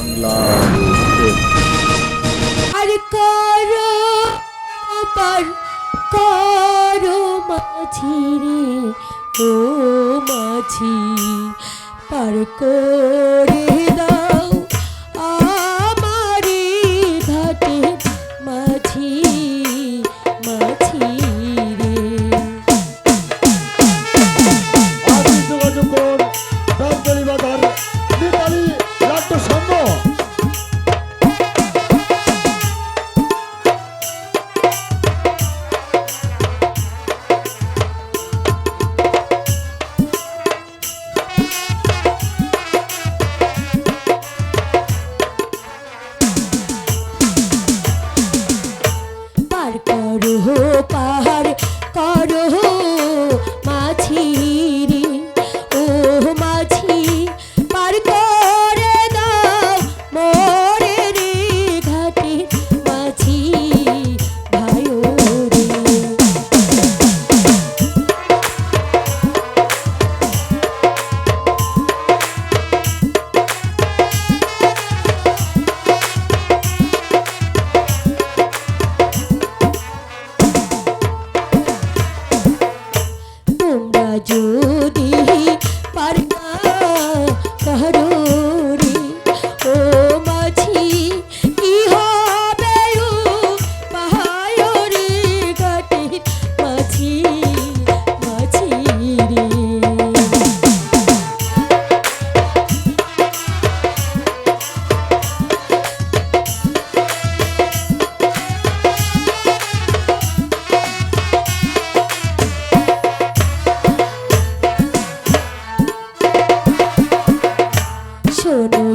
বাংলা। আর করো ও মাঝি পার করে যদি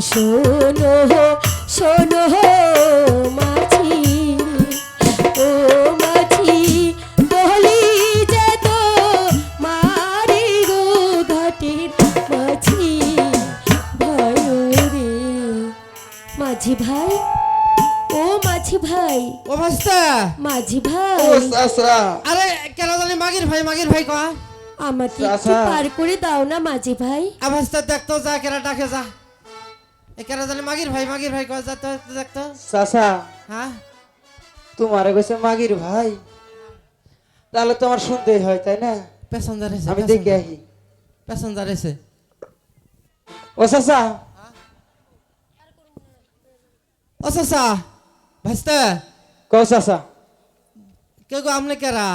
শোনো শোনো মাঝি ও মাঝি বলি যে তো মারি গো ঘাটের মাঝি ভাই রে। মাঝি ভাই ও মাঝি ভাই ও ভাস্তা মাঝি ভাই। ও আরে কেন জানি মাগির ভাই মাগির ভাই কয়া? আমাকে একটু পার করে দাও না মাঝি ভাই। অবস্থা দেখতো যা কেরা ডাকে যা। মাগির ভাই মাগির ভাই কয়া দেখতো চাচা হ্যাঁ? তোমার কইছে মাগির ভাই। তাহলে তোমার সন্দেহ হয় তাই না? প্যাসেঞ্জার এসে আমি দেখে প্যাসেঞ্জার এসে। ও চাচা। ও চাচা ভাস্তা কও চাচা। কে গো আমনে কেরা?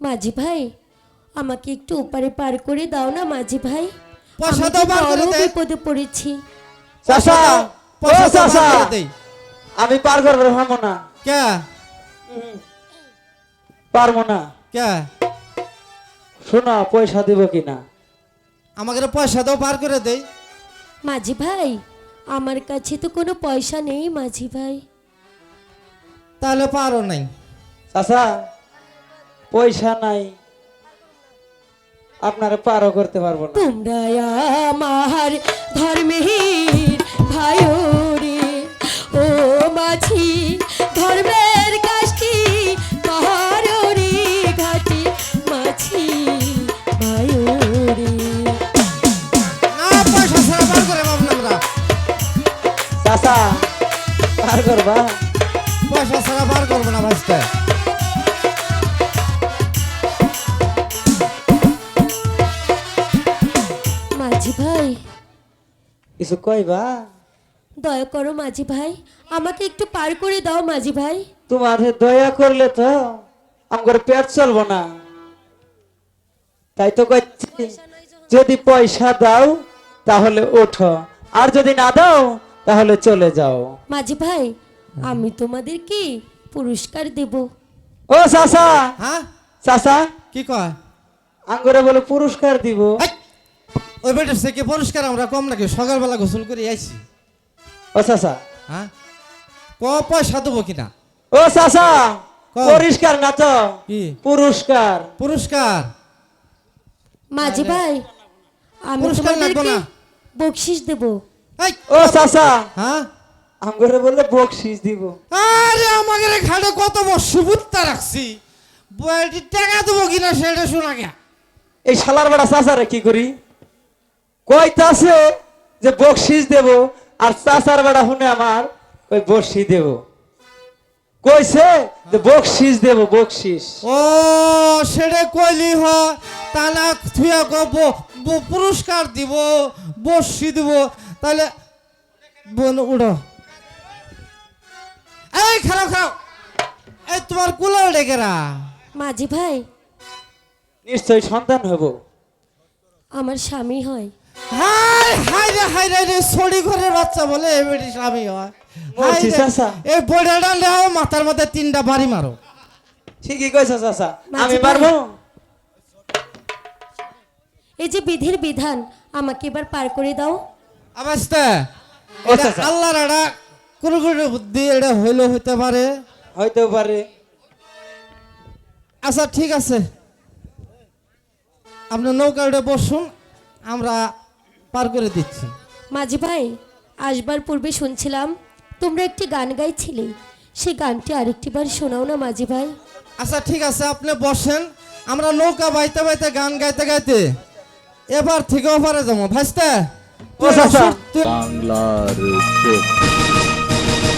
মাঝি ভাই আমাকে একটু ওপারে পার করে দাও না মাঝি ভাই? পয়সা আমি দাও যে করে বিপদে পড়েছি। ও পয়সা দেই। আমি পার করব পারব না কে? পারব না কে? শোনো পয়সা দিব কিনা? আমাকে পয়সা দাও বার করে দেই। মাঝি ভাই আমার কাছে তো কোনো পয়সা নেই মাঝি ভাই। তাহলে পারো নাই। চাচা পয়সা নাই। আপনারা পারও করতে পারব না। তোমরা আমার ধর্মের করবা? পয়সা ছাড়া বার করব না মাঝি ভাই। কিছু কইবা? দয়া করো মাঝি ভাই আমাকে একটু পার করে দাও মাঝি ভাই। তোমাদের দয়া করলে তো আমার পেট চলবো না। তাই তো কইছি যদি পয়সা দাও তাহলে ওঠো। আর যদি না দাও তাহলে চলে যাও। মাঝি ভাই আমি তোমাদের কি পুরস্কার দেব? ও চাচা হ্যাঁ? চাচা কি কয়? আঙ্গুরে বলে পুরস্কার দিব। ওই বেটার থেকে পুরস্কার? আমরা কম নাকি? সকালবেলা গোসল করে আইছি। ও চাচা হ্যাঁ? ক পয়সা দেবো কিনা? ও চাচা। পরিষ্কার না তো? কি? পুরস্কার। পুরস্কার? মাঝি ভাই আমি তোমাদেরকে না। বকশিস দেব। ও চাচা। হ্যাঁ? আঙ্গুরে বলে বকশিস দিব। আরে আমাকে ঘাটে কত বড় সুবুত্তা রাখছি। টাকা দেবো কিনা সেটা শোনা গিয়া। এই শালার বেড়া চাচারে কি করি? কইতাছে যে বকশিস দেব আর চাচার বেড়া শুনে আমার ওই বর্ষি দেব। কইছে যে বকশিস দেব বকশিস। ও সেটা কইলি হ তাহলে থুয়া কব পুরস্কার দিব বসি দিব তাহলে বোন উড়ো এই খারাপ খারাপ এই তোমার কুলার ডেকেরা মাঝি ভাই। নিশ্চয় সন্তান হব আমার স্বামী হয়। হাই হাই রে হাই রে রে সরি ঘরের বাচ্চা বলে এ বেটি স্বামী হয়। হাই বলছি, চাচা। এই বড়াটা লেও মাথার মধ্যে তিনটা বাড়ি মারো। ঠিকই কইছ চাচা। আমি পারব? এই যে বিধির বিধান আমাকে এবার পার করে দাও। অবস্থা। ও আল্লাহর এটা কোনো কোনো বুদ্ধি এটা হইলে হইতে পারে। হয়তো পারে। আচ্ছা ঠিক আছে। আপনি নৌকাটা বসুন আমরা পার করে দিচ্ছি। মাঝি ভাই আসবার পূর্বে শুনছিলাম তোমরা একটি গান গাইছিলে। সেই গানটি আরেকটি বার শোনাও না মাঝি ভাই। আচ্ছা ঠিক আছে আপনি বসেন। আমরা নৌকা বাইতে বাইতে গান গাইতে গাইতে এবার থেকে ওপারে যাব। তুই বাংলার চোখ